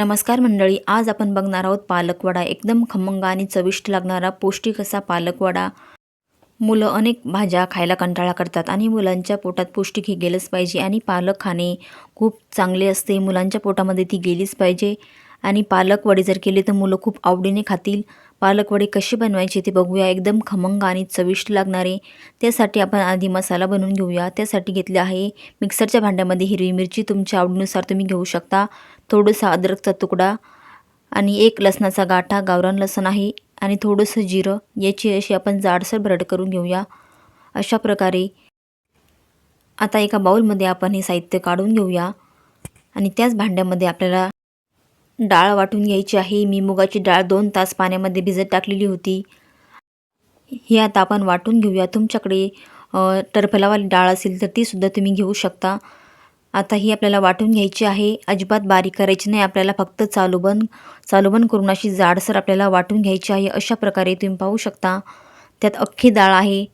नमस्कार मंडळी आज आपण बघणार आहोत पालकवडा. एकदम खमंग आणि चविष्ट लागणारा पौष्टिक असा पालकवडा. मुलं अनेक भाज्या खायला कंटाळा करतात आणि मुलांच्या पोटात पौष्टिक हे गेलंच पाहिजे आणि पालक खाणे खूप चांगले असते. मुलांच्या पोटामध्ये ती गेलीच पाहिजे आणि पालकवडी जर केले तर मुलं खूप आवडीने खातील. पालक वडे कसे बनवायचे ते बघूया. एकदम खमंग आणि चविष्ट लागणारे. त्यासाठी आपण आधी मसाला बनवून घेऊया. त्यासाठी घेतले आहे मिक्सरच्या भांड्यामध्ये हिरवी मिरची. तुमच्या आवडीनुसार तुम्ही घेऊ शकता. थोडंसं अद्रकचा तुकडा आणि एक लसणाचा गाठा गावरान लसण आहे आणि थोडंसं जिरं याची अशी आपण जाडसर भरड करून घेऊया. अशा प्रकारे आता एका बाऊलमध्ये आपण हे साहित्य काढून घेऊया. आणि त्याच भांड्यामध्ये आपल्याला डाळ वाटून घ्यायची आहे. मी मुगाची डाळ दोन तास पाण्यामध्ये भिजत टाकलेली होती. ही आता आपण वाटून घेऊया. तुमच्याकडे टरफलावाली डाळ असेल तर तीसुद्धा तुम्ही घेऊ शकता. आता ही आपल्याला वाटून घ्यायची आहे. अजिबात बारीक करायची नाही. आपल्याला फक्त चालूबंद चालूबंद करून अशी जाडसर आपल्याला वाटून घ्यायची आहे. अशा प्रकारे तुम्ही पाहू शकता. त्यात अख्खी डाळ आहे.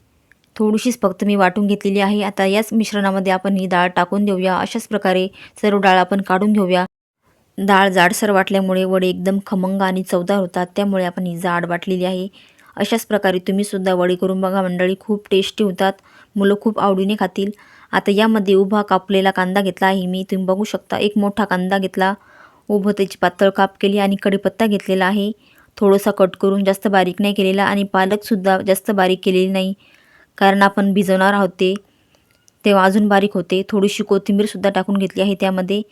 थोडीशीच फक्त मी वाटून घेतलेली आहे. आता याच मिश्रणामध्ये आपण ही डाळ टाकून देऊया. अशाच प्रकारे सर्व डाळ आपण काढून घेऊया. डाळ जाडसर वाटल्यामुळे वडे एकदम खमंग आणि चवदार होतात. त्यामुळे आपण ही जाड वाटलेली आहे. अशाच प्रकारे तुम्हीसुद्धा वडे करून बघा. मंडळी खूप टेस्टी होतात. मुलं खूप आवडीने खातील. आता यामध्ये उभा कापलेला कांदा घेतला आहे. मी तुम्ही बघू शकता एक मोठा कांदा घेतला. उभं त्याची पातळ काप केली आणि कढीपत्ता घेतलेला आहे. थोडंसा कट करून जास्त बारीक नाही केलेला आणि पालकसुद्धा जास्त बारीक केलेली नाही कारण आपण भिजवणार आहोत ते. तेव्हा अजून बारीक होते. थोडीशी कोथिंबीरसुद्धा टाकून घेतली आहे त्यामध्ये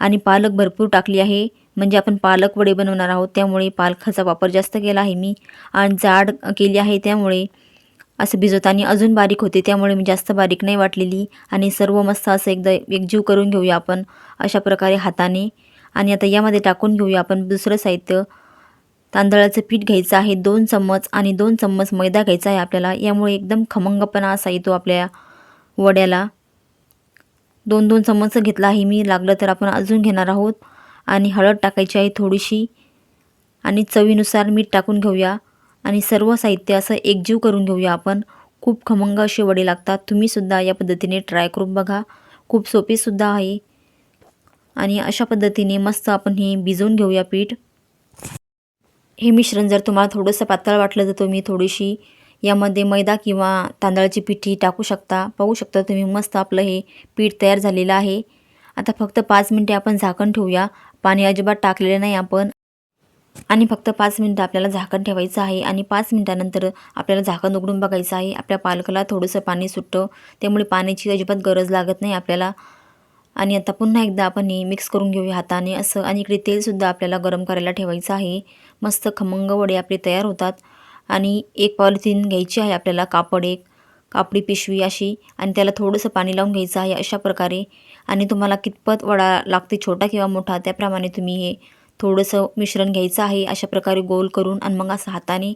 आणि पालक भरपूर टाकली आहे. म्हणजे आपण पालक वडे बनवणार आहोत त्यामुळे पालकाचा वापर जास्त केला आहे मी. आणि जाड केली आहे त्यामुळे असं भिजवताना अजून बारीक होते त्यामुळे मी जास्त बारीक नाही वाटलेली. आणि सर्व मस्त असं एकदा एकजीव करून घेऊया आपण. अशा प्रकारे हाताने. आणि आता यामध्ये टाकून घेऊया आपण दुसरं साहित्य. तांदळाचं पीठ घ्यायचं आहे दोन चम्मच आणि दोन चम्मच मैदा घ्यायचा आहे आपल्याला. यामुळे एकदम खमंगपणा असा येतो आपल्या वड्याला. दोन दोन चम्मच घेतला आहे मी लागलं तर आपण अजून घेणार आहोत. आणि हळद टाकायची आहे थोडीशी. आणि चवीनुसार मीठ टाकून घेऊया. आणि सर्व साहित्य असं एकजीव करून घेऊया आपण. खूप खमंग असे वडे लागतात. तुम्हीसुद्धा या पद्धतीने ट्राय करून बघा. खूप सोपीसुद्धा आहे. आणि अशा पद्धतीने मस्त आपण हे भिजवून घेऊया पीठ. हे मिश्रण जर तुम्हाला थोडंसं पातळ वाटलं तर तुम्ही थोडीशी यामध्ये मैदा किंवा तांदळाची पिठी टाकू शकता. पाहू शकता तुम्ही मस्त आपलं हे पीठ तयार झालेलं आहे. आता फक्त पाच मिनटे आपण झाकण ठेवूया. पाणी अजिबात टाकलेलं नाही आपण. आणि फक्त पाच मिनटं आपल्याला झाकण ठेवायचं आहे आणि पाच मिनटानंतर आपल्याला झाकण उघडून बघायचं आहे. आपल्या पालकाला थोडंसं पाणी सुटतं. त्यामुळे पाण्याची अजिबात गरज लागत नाही आपल्याला. आणि आता पुन्हा एकदा आपण हे मिक्स करून घेऊया हाताने. असं आणि इकडे तेलसुद्धा आपल्याला गरम करायला ठेवायचं आहे. मस्त खमंग वडे आपले तयार होतात. आणि एक पॉलिथिन घ्यायची आहे आपल्याला कापड एक. कापडी पिशवी अशी. आणि त्याला थोडंसं पाणी लावून घ्यायचं आहे अशा प्रकारे. आणि तुम्हाला कितपत वडा लागते छोटा किंवा मोठा त्याप्रमाणे तुम्ही हे थोडंसं मिश्रण घ्यायचं आहे अशा प्रकारे गोल करून आणि मग असं हाताने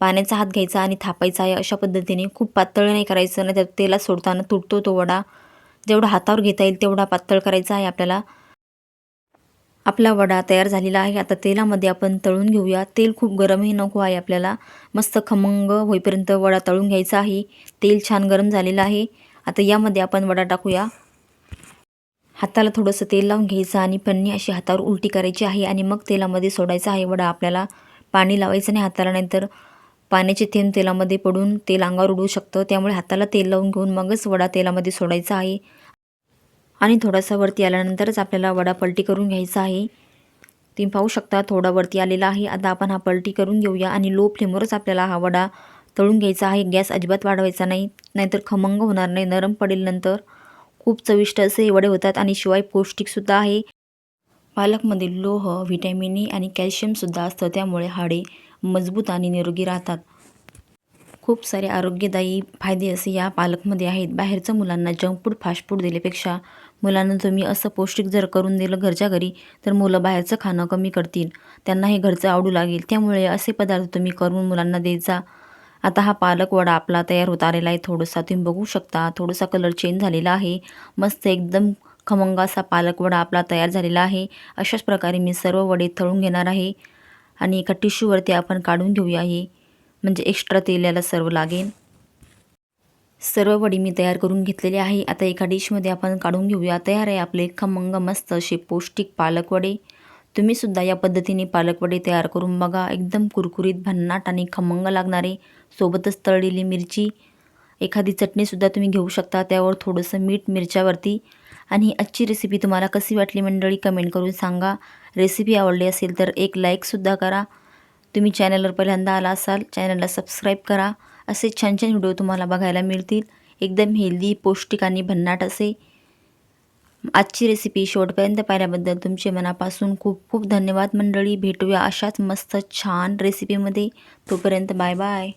पाण्याचा हात घ्यायचा आणि थापायचा आहे अशा पद्धतीने. खूप पातळ नाही करायचं नाही तर तेलात सोडताना तुटतो तो वडा. जेवढा हातावर घेता येईल तेवढा पातळ करायचा आहे आपल्याला. आपला वडा तयार झालेला आहे. आता तेलामध्ये आपण तळून घेऊया. तेल खूप गरमही नको आहे आपल्याला. मस्त खमंग होईपर्यंत वडा तळून घ्यायचा आहे. तेल छान गरम झालेलं आहे. आता यामध्ये आपण वडा टाकूया. हाताला थोडंसं तेल लावून घ्यायचं आणि पन्नी अशी हातावर उलटी करायची आहे आणि मग तेलामध्ये सोडायचं आहे. वडा आपल्याला पाणी लावायचं नाही. हाताला नाहीतर पाण्याचे थेंब तेलामध्ये पडून तेल अंगावर उडू शकतं. त्यामुळे हाताला तेल लावून घेऊन मगच वडा तेलामध्ये सोडायचा आहे. आणि थोडासा वरती आल्यानंतरच आपल्याला वडा पलटी करून घ्यायचा आहे. तुम्ही पाहू शकता थोडा वरती आलेला आहे. आता आपण हा पलटी करून घेऊया आणि लो फ्लेमवरच आपल्याला हा वडा तळून घ्यायचा आहे. गॅस अजिबात वाढवायचा नाही. नाहीतर खमंग होणार नाही. नरम पडेल नंतर. खूप चविष्ट असे हे वडे होतात आणि शिवाय पौष्टिकसुद्धा आहे. पालकमध्ये लोह व्हिटॅमिन ई आणि कॅल्शियमसुद्धा असतं त्यामुळे हाडे मजबूत आणि निरोगी राहतात. खूप सारे आरोग्यदायी फायदे असे या पालकमध्ये आहेत. बाहेरचं मुलांना जंक फूड फास्ट फूड दिल्यापेक्षा मुलांना तुम्ही असं पौष्टिक जर करून दिलं घरच्या घरी तर मुलं बाहेरचं खाणं कमी करतील. त्यांना हे घरचं आवडू लागेल. त्यामुळे असे पदार्थ तुम्ही करून मुलांना द्यायचा आता हा पालक वडा आपला तयार होत आलेला आहे. थोडासा तुम्ही बघू शकता. थोडासा कलर चेंज झालेला आहे. मस्त एकदम खमंग असा पालक वडा आपला तयार झालेला आहे. अशाच प्रकारे मी सर्व वडे तळून घेणार आहे. आणि एका टिश्यूवरती आपण काढून घेऊया हे. म्हणजे एक्स्ट्रा तेल याला सर्व लागेल. सर्व वडी मी तयार करून घेतलेले आहे. आता एका डिशमध्ये आपण काढून घेऊया. तयार आहे आपले खमंग मस्त असे पौष्टिक पालक वडे. तुम्हीसुद्धा या पद्धतीने पालकवडे तयार करून बघा. एकदम कुरकुरीत भन्नाट आणि खमंग लागणारे सोबतच तळलेली मिरची एखादी चटणीसुद्धा तुम्ही घेऊ शकता. त्यावर थोडंसं मीठ मिरच्यावरती. आणि आजची रेसिपी तुम्हाला कशी वाटली मंडळी कमेंट करून सांगा. रेसिपी आवडली असेल तर एक लाईकसुद्धा करा. तुम्ही चॅनलवर पहिल्यांदा आला असाल चॅनलला सबस्क्राईब करा. असे छान छान व्हिडिओ तुम्हाला बघायला मिळतील. एकदम हेल्दी पौष्टिक आणि भन्नाट असे. आजची रेसिपी शेवटपर्यंत पाहिल्याबद्दल तुमचे मनापासून खूप खूप धन्यवाद मंडळी. भेटूया अशाच मस्त छान रेसिपीमध्ये तोपर्यंत बाय बाय